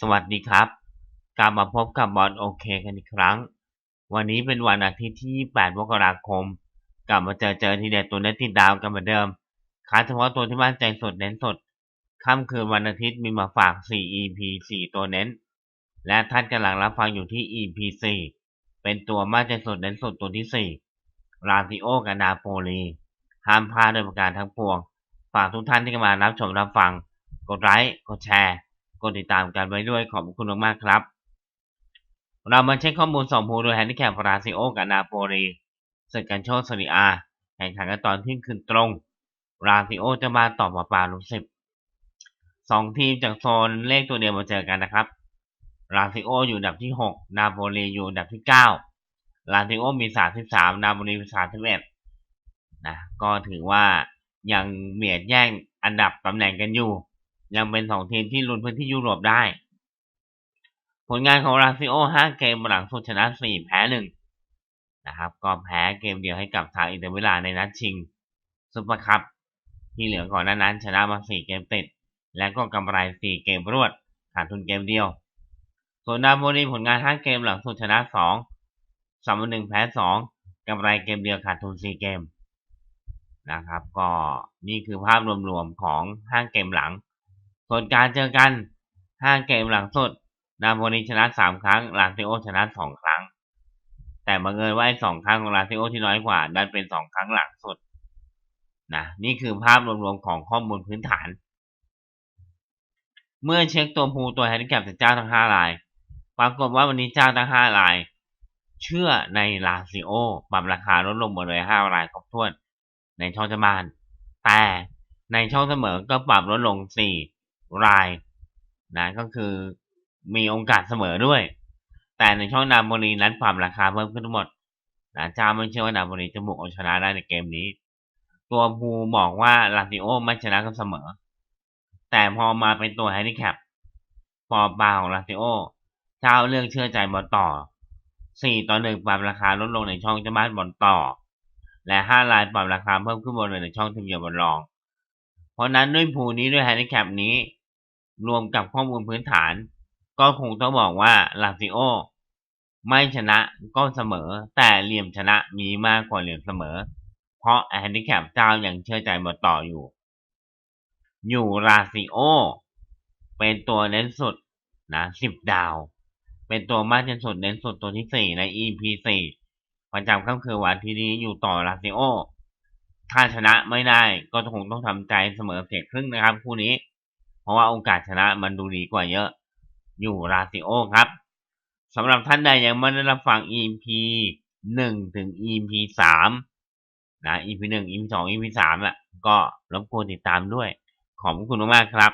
สวัสดีครับ กลับมาพบกับบอลโอเคกันอีกครั้ง วันนี้เป็นวันอาทิตย์ที่ 8 มกราคม กลับมาเจอเจอทีเด็ดตัวเน็ตติดดาวกันเหมือนเดิมคัดเฉพาะตัวที่มั่นใจสดเน้นสด ค่ำคืนวันอาทิตย์มีมาฝาก 4 EP 4 ตัวเน้น และท่านกำลังรับฟังอยู่ที่ EP 4 เป็นตัวมั่นใจสดเน้นสดตัวที่ 4 ราซิโอกับนาโปลี ห้ามพลาดโดยประการทั้งปวง ฝากทุกท่านที่กำลังรับชมรับฟัง กดไลค์ กดแชร์ ดติดตามกันไว้ด้วยขอบคุณมากๆครับ เรามาเช็คข้อมูลสองภูโดยแฮนดิแคปราซิโอกับนาโปลีศึกกันโชคสริอาแข่งขันกันตอนที่คืนตรงราซิโอจะมาตอบมาปลาลูสิบสองทีมจากโซนเลขตัวเดียวมาเจอกันนะครับ ราซิโออยู่อันดับที่หกนาโปลีอยู่อันดับที่เก้าราซิโอมีสามสิบสามนาโปลีมีสามสิบเอ็ดนะก็ถือว่ายังเบียดแย่งอันดับตำแหน่งกันอยู่ ยังเป็นสองทีมที่ลุ้นพื้นที่ยุโรปได้ ผลงานของราซิโอห้าเกมหลังสุดชนะสี่แพ้หนึ่งนะครับ ก็แพ้เกมเดียวให้กับทางอินเตอร์มิลานในนัดชิงซุปเปอร์คัพที่เหลือก่อนหน้านั้นชนะมาสี่เกมติด และก็กำไรสี่เกมรวดขาดทุนเกมเดียวส่วนนาโปลีผลงานห้าเกมหลังสุดชนะสองสามหนึ่งแพ้สองกำไรเกมเดียวขาดทุนสี่เกมนะครับ ก็นี่คือภาพรวมๆของห้าเกมหลัง ส่วนการเจอกัน 5 เกมหลังสุด นาโปลีชนะ 3 ครั้ง ลาซิโอชนะ 2 ครั้ง แต่บังเอิญว่าไอ้สองครั้งของลาซิโอที่น้อยกว่าดันเป็น 2 ครั้งหลังสุดนะนี่คือภาพรวมๆของข้อมูลพื้นฐาน เมื่อเช็คตัวภูตัวแฮนดิแคปจากเจ้าทั้ง 5 ราย ปรากฏว่าวันนี้เจ้าทั้ง 5 ราย เชื่อในลาซิโอปรับราคาลดลงหมดเลย5รายครบถ้วน ในช่องจมานแต่ในช่องเสมอก็ปรับลดลง4 รายนะก็คือมีโอกาสเสมอด้วย แต่ในช่องนาโปลีนั้นปรับราคาเพิ่มขึ้นทั้งหมดนะจ้าไม่เชื่อว่านาโปลีจะบุกเอาชนะได้ในเกมนี้ ตัวภูบอกว่าลาซิโอไม่ชนะก็เสมอ แต่พอมาเป็นตัวแฮนดิแคปปอปาของลาซิโอเจ้าเลือกเชื่อใจบอลต่อ4ต่อ1ปรับราคาลดลงในช่องเจ้าบ้านบอลต่อ และ5รายปรับราคาเพิ่มขึ้นบนในช่องทีมเยือนบอลรอง เพราะนั้นด้วยภูนี้ด้วยแฮนดิแคปนี้ รวมกับข้อมูลพื้นฐาน ก็คงต้องบอกว่าลาซิโอไม่ชนะก็เสมอ แต่เหลี่ยมชนะมีมากกว่าเหลี่ยมเสมอ เพราะแฮนดิแคปเจ้ายังเชื่อใจมาต่ออยู่ อยู่ลาซิโอเป็นตัวเน้นสุดนะสิบดาว เป็นตัวมากที่สุดเน้นสุดตัวที่สี่ใน EP สี่ประจำค่ำคืนวันที่นี้อยู่ต่อลาซิโอถ้าชนะไม่ได้ก็คงต้องทำใจเสมอเสียครึ่งนะครับคู่นี้ เพราะว่าโอกาสชนะมันดูดีกว่าเยอะ อยู่ราซิโอครับสำหรับท่านใดยังไม่ได้รับฟัง EP หนึ่งถึง EP สามนะ EP หนึ่ง EP สอง EP สามอะ ก็รบกวนติดตามด้วย ขอบคุณมากๆครับ